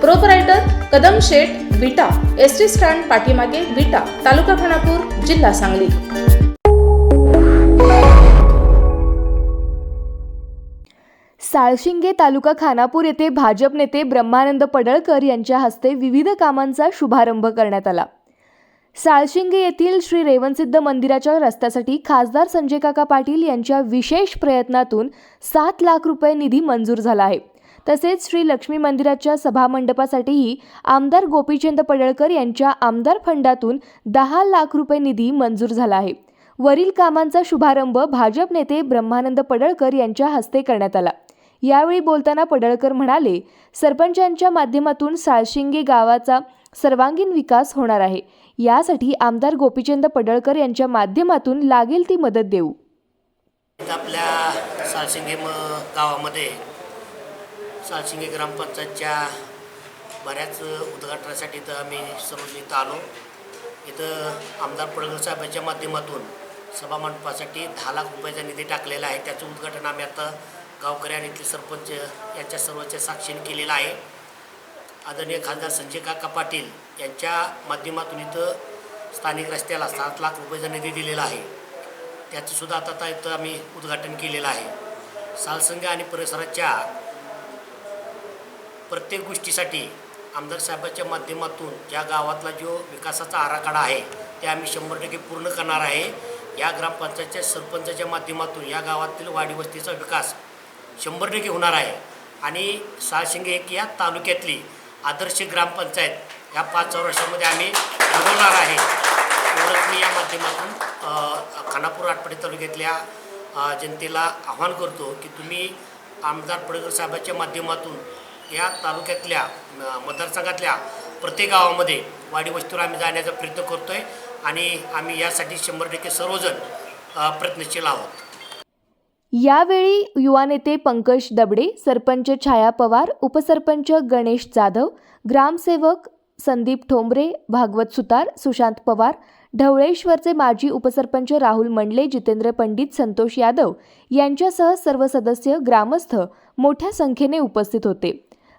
proprietor Kadam Sheth Vita S T stand पाठीमागे विटा तालुका खानापूर जिल्हा सांगली साळशिंगे तालुका खानापूर येथे भाजप नेते ब्रह्मानंद पडळकर यांच्या हस्ते विविध कामांचा शुभारंभ करण्यात आला. साळशिंगे येथील श्री रेवणसिद्ध मंदिराच्या रस्त्यासाठी खासदार संजय काका पाटील यांच्या विशेष प्रयत्नातून सात लाख रुपये निधी मंजूर झाला आहे. तसेच श्री लक्ष्मी मंदिराच्या सभामंडपासाठीही आमदार गोपीचंद पडळकर यांच्या आमदार फंडातून दहा लाख रुपये निधी मंजूर झाला आहे. वरील कामांचा शुभारंभ भाजप नेते ब्रह्मानंद पडळकर यांच्या हस्ते करण्यात आला. यावेळी बोलताना पडळकर म्हणाले सरपंचांच्या माध्यमातून साळशिंगे गावाचा सर्वांगीण विकास होणार आहे. यासाठी आमदार गोपीचंद पडळकर यांच्या माध्यमातून लागेल ती मदत देऊ. आपल्या साळशिंगे गावामध्ये सालशिंगे ग्रामपंचायतच्या बऱ्याच उद्घाटनासाठी इथं आम्ही समज इथं आलो. इथं आमदार पडळकर साहेबांच्या माध्यमातून सभामंडपासाठी दहा लाख रुपयाचा निधी टाकलेला आहे. त्याचं उद्घाटन आम्ही आता गावकरी आणि इथले सरपंच यांच्या सर्वांच्या साक्षीने केलेलं आहे. आदरणीय खासदार संजय काका पाटील यांच्या माध्यमातून इथं स्थानिक रस्त्याला सात लाख रुपयाचा निधी दिलेला आहे. त्याचंसुद्धा आता इथं आम्ही उद्घाटन केलेलं आहे. सालसंग आणि परिसराच्या प्रत्येक गोष्टीसाठी आमदार साहेबाच्या माध्यमातून या गावातला जो विकासाचा आराखडा आहे ते आम्ही शंभर टक्के पूर्ण करणार आहे. या ग्रामपंचायतच्या सरपंचाच्या माध्यमातून या गावातील वाडी वस्तीचा विकास शंभर टक्के होणार आहे. आणि साळशिंगे एक या तालुक्यातली आदर्श ग्रामपंचायत या पाच वर्षामध्ये आम्ही घडवणार आहे. एवढंच मी या माध्यमातून खानापूर आटपाडी तालुक्यातल्या जनतेला आव्हान करतो की तुम्ही आमदार पडगर साहेबाच्या माध्यमातून या तालुक्यातल्या मतदारसंघातल्या प्रत्येक गावामध्ये वाडी वस्तीवर आम्ही जाण्याचा प्रयत्न करतो आहे आणि आम्ही यासाठी शंभर टक्के सर्वजण प्रयत्नशील आहोत. यावेळी युवा नेते पंकज दबडे सरपंच छाया पवार उपसरपंच गणेश जाधव ग्रामसेवक संदीप ठोंबरे भागवत सुतार सुशांत पवार ढवळेश्वरचे माजी उपसरपंच राहुल मंडले जितेंद्र पंडित संतोष यादव यांच्यासह सर्व सदस्य ग्रामस्थ मोठ्या संख्येने उपस्थित होते.